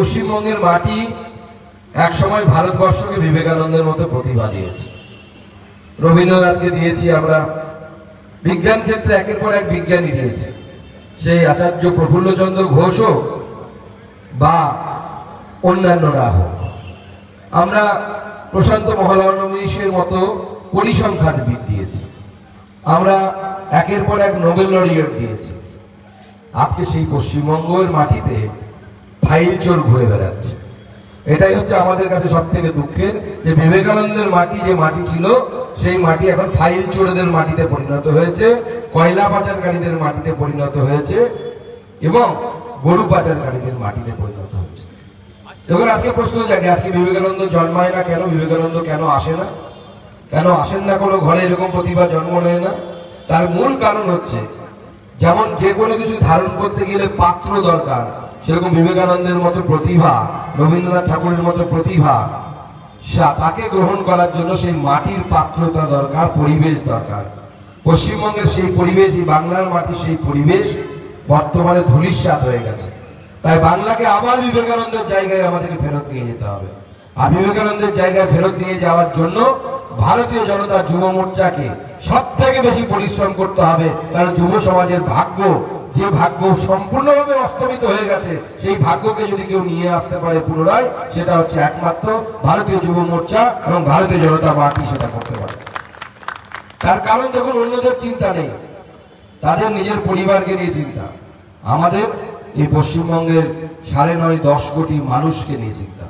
পশ্চিমবঙ্গের মাটি একসময় ভারতবর্ষকে বিবেকানন্দের মতো প্রতিভা দিয়েছে। রবীন্দ্রনাথকে দিয়েছি আমরা। বিজ্ঞান ক্ষেত্রে একের পর এক বিজ্ঞানী দিয়েছে। সেই আচার্য প্রফুল্লচন্দ্র ঘোষ হোক বা অন্যান্যরা হোক। আমরা প্রশান্ত মহলানবিশের মতো পরিসংখ্যানবিদ দিয়েছি। আমরা একের পর এক নোবেল লরিয়েট দিয়েছি। আজকে সেই পশ্চিমবঙ্গের মাটিতে ফাইল চোর ঘুরে বেড়াচ্ছে। এটাই হচ্ছে আমাদের কাছে সব থেকে দুঃখের, যে বিবেকানন্দের মাটি যে মাটি ছিল, সেই মাটি এখন ফাইল চোরদের মাটিতে পরিণত হয়েছে, কয়লা পাচারকারীদের মাটিতে পরিণত হয়েছে, এবং গরু পাচারকারীদের মাটিতে পরিণত হয়েছে। দেখুন, আজকে প্রশ্ন জাগে আজকে বিবেকানন্দ জন্মায় না কেন? বিবেকানন্দ কেন আসে না? কেন আসেন না কোনো ঘরে? এরকম প্রতিভা জন্ম নেয় না? তার মূল কারণ হচ্ছে, যেমন যে কোনো কিছু ধারণ করতে গেলে পাত্র দরকার। সেরকম বিবেকানন্দের মতো প্রতিভা, রবীন্দ্রনাথ ঠাকুরের মতো প্রতিভা তাকে গ্রহণ করার জন্য সেই মাটির পাত্রতা দরকার, পরিবেশ দরকার। পশ্চিমবঙ্গের সেই পরিবেশ এই বাংলার মাটির সেই পরিবেশ বর্তমানে ধূলিসাৎ হয়ে গেছে। তাই বাংলাকে আবার বিবেকানন্দের জায়গায় আমাদেরকে ফেরত নিয়ে যেতে হবে। আর বিবেকানন্দের জায়গায় ফেরত নিয়ে যাওয়ার জন্য ভারতীয় জনতা যুব মোর্চাকে সব থেকে বেশি পরিশ্রম করতে হবে, কারণ যুব সমাজের ভাগ্য যে ভাগ্য সম্পূর্ণভাবে অস্তমিত হয়ে গেছে, সেই ভাগ্যকে যদি কেউ নিয়ে আসতে পারে পুনরায়, সেটা হচ্ছে একমাত্র ভারতীয় যুব মোর্চা এবং ভারতীয় জনতা পার্টি সেটা করতে পারে। তার কারণ দেখুন, অন্যদের চিন্তা নেই। তাদের নিজের পরিবারকে নিয়ে চিন্তা। আমাদের এই পশ্চিমবঙ্গের সাড়ে নয়, দশ কোটি মানুষকে নিয়ে চিন্তা।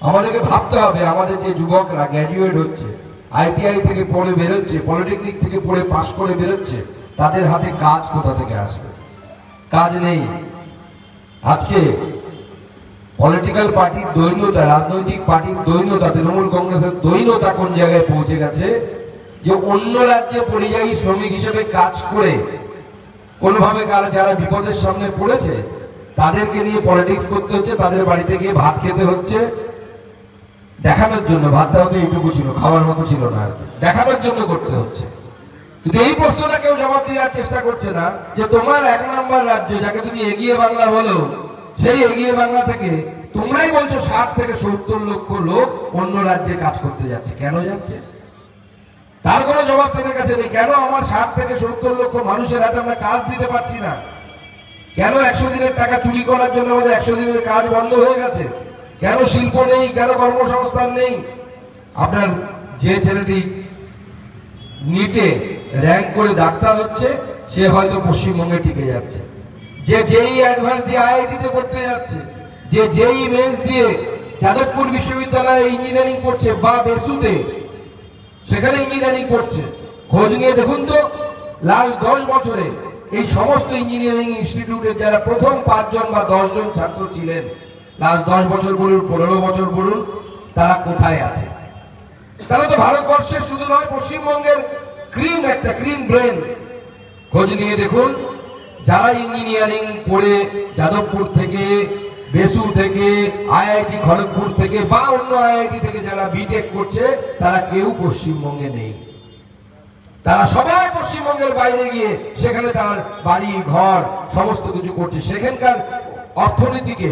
আমাদেরকে ভাবতে হবে, আমাদের যে যুবকরা গ্র্যাজুয়েট হচ্ছে আইটিআই থেকে পড়ে বেরোচ্ছে পলিটেকনিক থেকে পড়ে পাশ করে বেরোচ্ছে, তাদের হাতে কাজ কোথা থেকে আসবে? কাজ নেই। আজকে পলিটিক্যাল পার্টির দৈন্যতা, রাজনৈতিক পার্টির দৈন্যতা, তৃণমূল কংগ্রেসের দৈন্যতা কোন জায়গায় পৌঁছে গেছে? যে অন্য রাজ্যে পরিযায়ী শ্রমিক হিসেবে কাজ করে কোনোভাবে যারা বিপদের সামনে পড়েছে, তাদেরকে নিয়ে পলিটিক্স করতে হচ্ছে, তাদের বাড়িতে গিয়ে ভাত খেতে হচ্ছে। দেখানোর জন্য, ভাতটা হয়তো এইটুকু ছিল, খাওয়ার মতো ছিল না আর। দেখানোর জন্য করতে হচ্ছে। কিন্তু এই প্রশ্নটা কেউ জবাব দেওয়ার চেষ্টা করছে না যে তোমার এক নম্বর রাজ্য, যাকে তুমি এগিয়ে বাংলা বলো, সেই এগিয়ে বাংলা থেকে তোমরাই বলছো ষাট থেকে সত্তর লক্ষ লোক অন্য রাজ্যে কাজ করতে যাচ্ছে। কেন যাচ্ছে? তার কোনো জবাব তাদের কাছে নেই। কেন আমার ষাট থেকে সত্তর লক্ষ মানুষের হাতে আমরা কাজ দিতে পারছি না? কেন একশো দিনের টাকা চুরি করার জন্য আমাদের একশো দিনের কাজ বন্ধ হয়ে গেছে? কেন শিল্প নেই? কেন কর্মসংস্থান নেই? আপনার যে ছেলেটি নিটে র্যাঙ্ক করে ডাক্তার হচ্ছে, সে হয়তো পশ্চিমবঙ্গে টিকে যাচ্ছে। যে যেই অ্যাডভান্স দিয়ে আইআইটিতে পড়তে যাচ্ছে, যে যেই মেন্স দিয়ে যাদবপুর বিশ্ববিদ্যালয়ে ইঞ্জিনিয়ারিং করছে বা বেসুতে, সেখানে ইঞ্জিনিয়ারিং করছে। খোঁজ নিয়ে দেখুন তো লাস্ট দশ বছরে এই সমস্ত ইঞ্জিনিয়ারিং ইনস্টিটিউটের যারা প্রথম পাঁচজন বা দশজন ছাত্র ছিলেন লাস্ট দশ বছর বলুন পনেরো বছর বলুন তারা কোথায় আছে? তাহলে তো ভারতবর্ষের শুধু নয়, পশ্চিমবঙ্গের ক্রিম, একটা ক্রিম ব্রেন খোঁজ নিয়ে দেখুন, যারা ইঞ্জিনিয়ারিং পড়ে যাদবপুর থেকে বেসু থেকে, আইআইটি খড়গপুর থেকে বা অন্য আইআইটি থেকে যারা বিটেক করছে, তারা কেউ পশ্চিমবঙ্গে নেই। তারা সবাই পশ্চিমবঙ্গের বাইরে গিয়ে সেখানে তার বাড়ি, ঘর, সমস্ত কিছু করছে। সেখানকার অর্থনীতিকে,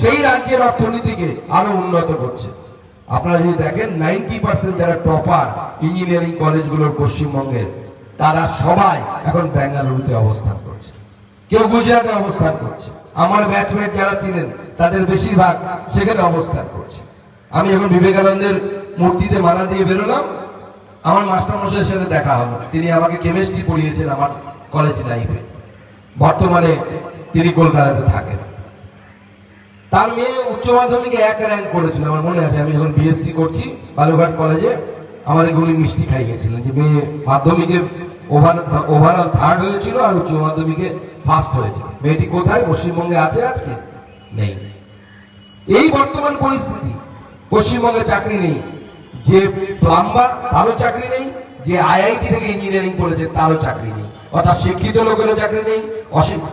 সেই রাজ্যের অর্থনীতিকে আরও উন্নত করছে। আপনারা যদি দেখেন নাইনটি পার্সেন্ট যারা টপার ইঞ্জিনিয়ারিং কলেজগুলোর পশ্চিমবঙ্গের, তারা সবাই এখন বেঙ্গালুরুতে অবস্থান করছে। কেউ গুজরাটে অবস্থান করছে। আমার ব্যাচমেট যারা ছিলেন, তাদের বেশিরভাগ সেখানে অবস্থান করছে। আমি এখন বিবেকানন্দের মূর্তিতে মালা দিয়ে বেরোলাম। আমার মাস্টারমশাইয়ের সাথে দেখা হলো। তিনি আমাকে কেমিস্ট্রি পড়িয়েছেন আমার কলেজ লাইফে বর্তমানে তিনি কলকাতাতে থাকেন। তার মেয়ে উচ্চ মাধ্যমিকে এক র্যাঙ্ক করেছিল, আমার মনে আছে। আমি যখন বিএসসি করছি বালুঘাট কলেজে আমার উনি মিষ্টি খাইয়েছিলেন যে মেয়ে মাধ্যমিকে ওভার ওভারঅল থার্ড হয়েছিল আর উচ্চ মাধ্যমিকে ফার্স্ট হয়েছিল। মেয়েটি কোথায়? পশ্চিমবঙ্গে আছে আজকে? নেই। এই বর্তমান পরিস্থিতি, পশ্চিমবঙ্গে চাকরি নেই। যে প্লাম্বার তারও চাকরি নেই। যে আইআইটি থেকে ইঞ্জিনিয়ারিং করেছে, তারও চাকরি নেই। অর্থাৎ শিক্ষিত লোকেরও চাকরি নেই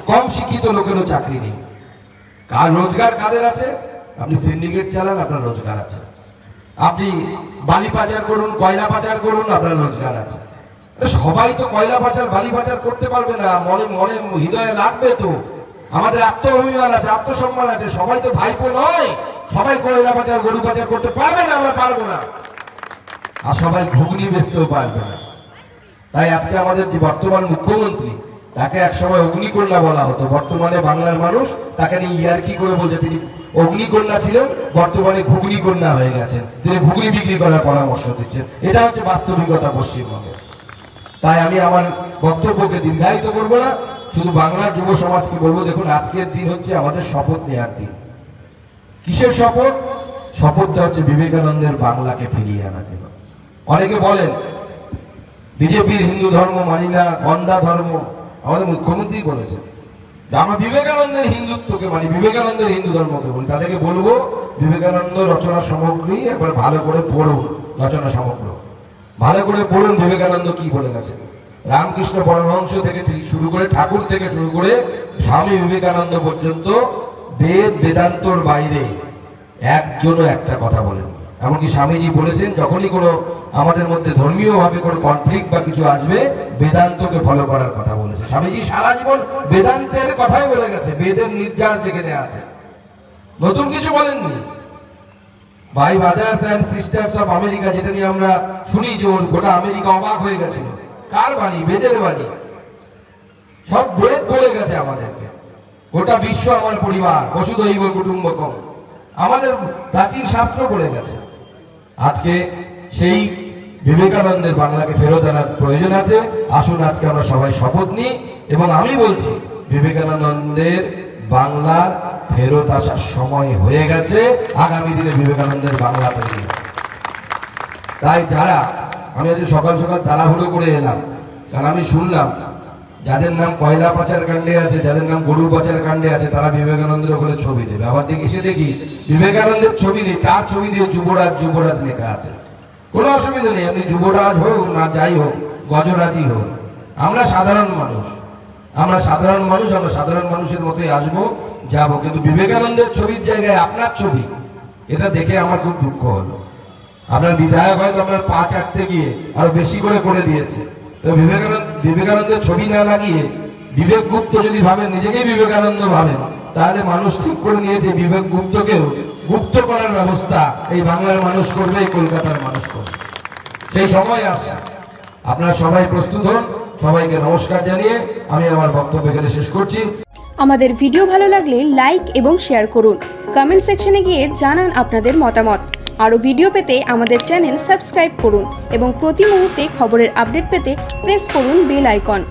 কম শিক্ষিত লোকেরও চাকরি নেই। কার রোজগার কাদের আছে? আপনি সিন্ডিকেট চালান, আপনার রোজগার আছে। আপনি বালি পাচার করুন, কয়লা পাচার করুন, আপনার রোজগার আছে। সবাই তো কয়লা পাচার, বালি পাচার করতে পারবে না। মনে মনে হৃদয়ে লাগবে তো। আমাদের আত্মঅভিমান আছে, আত্মসম্মান আছে। সবাই তো ভাইপো নয়। সবাই কয়লা পাচার, গরু পাচার করতে পারবে না, আমরা পারব না। আর সবাই ঘুগনি বেচতেও পারবে না। তাই আজকে আমাদের যে বর্তমান মুখ্যমন্ত্রী তাকে একসময় অগ্নিকন্যা বলা হতো। বর্তমানে বাংলার মানুষ তাকে নিয়ে ইয়ারকি করে বলছে তিনি? অগ্নিকন্যা ছিলেন বর্তমানে ঘুগনি কন্যা হয়ে গেছেন। তিনি ঘুগনি বিক্রি করার পরামর্শ দিচ্ছেন। এটা হচ্ছে বাস্তবিকতা পশ্চিমবঙ্গে। তাই আমি আমার বক্তব্যকে দীর্ঘায়িত করব না। শুধু বাংলার যুব সমাজকে বলব, দেখুন, আজকের দিন হচ্ছে আমাদের শপথ নেওয়ার দিন। কিসের শপথ? শপথটা হচ্ছে বিবেকানন্দের বাংলাকে ফিরিয়ে আনার জন্য অনেকে বলেন, বিজেপির হিন্দু ধর্ম মানি না গন্দা ধর্ম। আমাদের মুখ্যমন্ত্রী বলেছেন। আমরা বিবেকানন্দের হিন্দুত্বকে মানি, বিবেকানন্দের হিন্দু ধর্মকে বলি তাদেরকে বলব, বিবেকানন্দ রচনা সামগ্রী একবার ভালো করে পড়ুন, রচনা সামগ্র। ভালো করে পড়ুন, বিবেকানন্দ কি বলে গেছেন? রামকৃষ্ণ পরমহংস থেকে শুরু করে, ঠাকুর থেকে শুরু করে, স্বামী বিবেকানন্দ পর্যন্ত বেদ বেদান্তর বাইরে একজনও একটা কথা বলেন এমনকি স্বামীজি বলেছেন, যখনই কোনো আমাদের মধ্যে ধর্মীয় ভাবে কোনো কনফ্লিক্ট বা কিছু আসবে, বেদান্তকে ফলো করার কথা বলেছে। স্বামীজি সারা জীবন বেদান্তের কথাই বলে গেছে, বেদের নির্যাস যেখানে আছে। নতুন কিছু বলেননি? ভাই brothers and sisters of America যেটা নিয়ে আমরা শুনি যে ওর গোটা আমেরিকা অবাক হয়ে গেছিল। কার বাণী? বেদের বাণী। সব বেদ বলে গেছে আমাদেরকে। গোটা বিশ্ব আমার পরিবার বসুদৈব কুটুম্বকম। আমাদের প্রাচীন শাস্ত্র বলে গেছে। আজকে সেই বিবেকানন্দের বাংলাকে ফেরত আনার প্রয়োজন আছে। আসুন আজকে আমরা সবাই শপথ নিই এবং আমি বলছি, বিবেকানন্দের বাংলার ফেরত আসার সময় হয়ে গেছে। আগামী দিনে বিবেকানন্দের বাংলা তৈরি তাই যারা, আমি আজ সকাল সকাল তাড়াহুড়ো করে এলাম, কারণ আমি শুনলাম, যাদের নাম কয়লা পাচার কাণ্ডে আছে, যাদের নাম গরু পাচার কাণ্ডে আছে, তারা বিবেকানন্দের ওখানে ছবি দেবে। আবার দেখি সে দেখি, বিবেকানন্দের ছবি নেই, তার ছবি দিয়ে যুবরাজ যুবরাজ লেখা আছে। কোনো অসুবিধা নেই, আপনি যুবরাজ হোক না যাই হোক গজরাজই হোক। আমরা সাধারণ মানুষ। আমরা সাধারণ মানুষ, আমরা সাধারণ মানুষের মতোই আসব, যাব। কিন্তু বিবেকানন্দের ছবির জায়গায় আপনার ছবি, এটা দেখে আমার খুব দুঃখ হলো। আপনার বিধায়ক হয়তো আপনার পা চাটতে গিয়ে আরও বেশি করে করে দিয়েছে। তো বিবেকানন্দ বিবেকানন্দের ছবি না লাগিয়ে বিবেক গুপ্ত যদি ভাবেন, নিজেকেই বিবেকানন্দ ভাবেন, তাহলে মানুষ ঠিক করে নিয়েছে বিবেক গুপ্তকেও গুপ্ত করার ব্যবস্থা এই বাংলার মানুষ করবে, এই কলকাতার মানুষ করবে। সেই সময় আসছে। আপনারা সবাই প্রস্তুত হন, সবাইকে নমস্কার জানিয়ে আমি আমার বক্তব্য এখানে শেষ করছি। আমাদের ভিডিও ভালো লাগলে লাইক এবং শেয়ার করুন। কমেন্ট সেকশনে গিয়ে জানান আপনাদের মতামত। আরও ভিডিও পেতে আমাদের চ্যানেল সাবস্ক্রাইব করুন এবং প্রতি মুহূর্তে খবরের আপডেট পেতে প্রেস করুন বেল আইকন।